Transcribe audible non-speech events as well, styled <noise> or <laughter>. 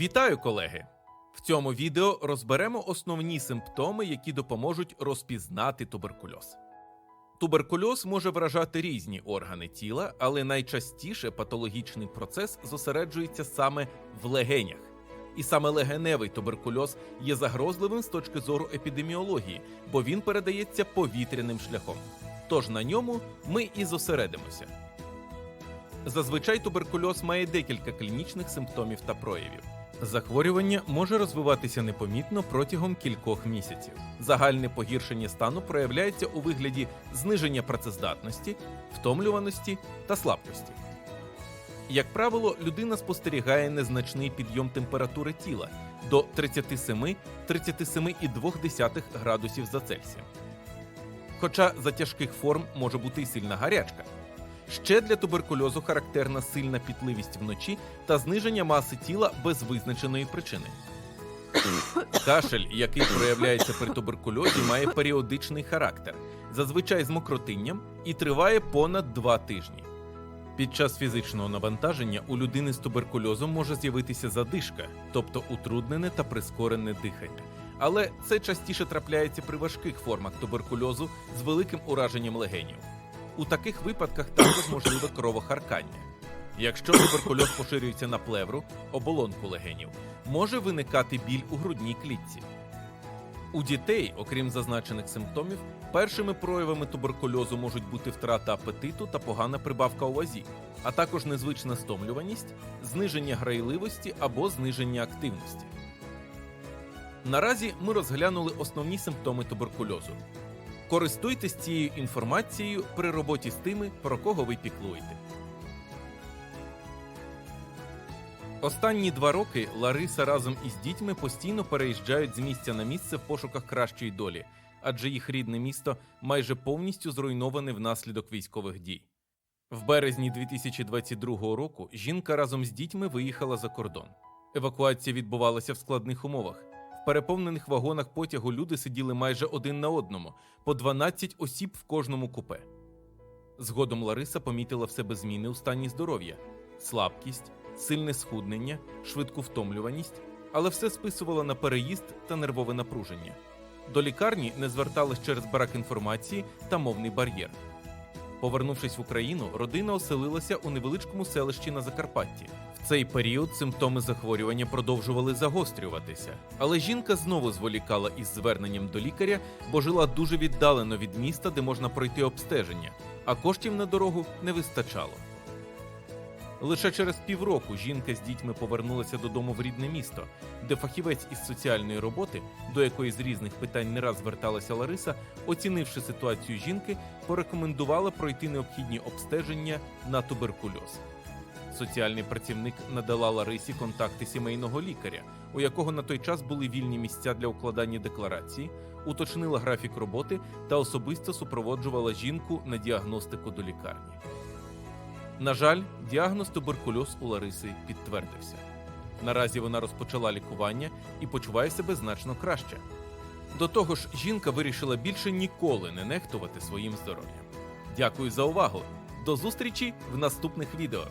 Вітаю, колеги! В цьому відео розберемо основні симптоми, які допоможуть розпізнати туберкульоз. Туберкульоз може вражати різні органи тіла, але найчастіше патологічний процес зосереджується саме в легенях. І саме легеневий туберкульоз є загрозливим з точки зору епідеміології, бо він передається повітряним шляхом. Тож на ньому ми і зосередимося. Зазвичай туберкульоз має декілька клінічних симптомів та проявів. Захворювання може розвиватися непомітно протягом кількох місяців. Загальне погіршення стану проявляється у вигляді зниження працездатності, втомлюваності та слабкості. Як правило, людина спостерігає незначний підйом температури тіла до 37-37,2 градусів за Цельсієм. Хоча за тяжких форм може бути й сильна гарячка. Ще для туберкульозу характерна сильна пітливість вночі та зниження маси тіла без визначеної причини. <coughs> Кашель, який проявляється при туберкульозі, має періодичний характер, зазвичай з мокротинням, і триває понад два тижні. Під час фізичного навантаження у людини з туберкульозом може з'явитися задишка, тобто утруднене та прискорене дихання. Але це частіше трапляється при важких формах туберкульозу з великим ураженням легенів. У таких випадках також можливе кровохаркання. Якщо туберкульоз поширюється на плевру, оболонку легенів, може виникати біль у грудній клітці. У дітей, окрім зазначених симптомів, першими проявами туберкульозу можуть бути втрата апетиту та погана прибавка у вазі, а також незвична стомлюваність, зниження грайливості або зниження активності. Наразі ми розглянули основні симптоми туберкульозу. Користуйтесь цією інформацією при роботі з тими, про кого ви піклуєте. Останні два роки Лариса разом із дітьми постійно переїжджають з місця на місце в пошуках кращої долі, адже їх рідне місто майже повністю зруйноване внаслідок військових дій. В березні 2022 року жінка разом з дітьми виїхала за кордон. Евакуація відбувалася в складних умовах. Переповнених вагонах потягу люди сиділи майже один на одному, по 12 осіб в кожному купе. Згодом Лариса помітила в себе зміни у стані здоров'я, слабкість, сильне схуднення, швидку втомлюваність, але все списувала на переїзд та нервове напруження. До лікарні не зверталась через брак інформації та мовний бар'єр. Повернувшись в Україну, родина оселилася у невеличкому селищі на Закарпатті. Цей період симптоми захворювання продовжували загострюватися, але жінка знову зволікала із зверненням до лікаря, бо жила дуже віддалено від міста, де можна пройти обстеження, а коштів на дорогу не вистачало. Лише через півроку жінка з дітьми повернулася додому в рідне місто, де фахівець із соціальної роботи, до якої з різних питань не раз зверталася Лариса, оцінивши ситуацію жінки, порекомендувала пройти необхідні обстеження на туберкульоз. Соціальний працівник надала Ларисі контакти сімейного лікаря, у якого на той час були вільні місця для укладання декларації, уточнила графік роботи та особисто супроводжувала жінку на діагностику до лікарні. На жаль, діагноз туберкульоз у Лариси підтвердився. Наразі вона розпочала лікування і почуває себе значно краще. До того ж, жінка вирішила більше ніколи не нехтувати своїм здоров'ям. Дякую за увагу! До зустрічі в наступних відео!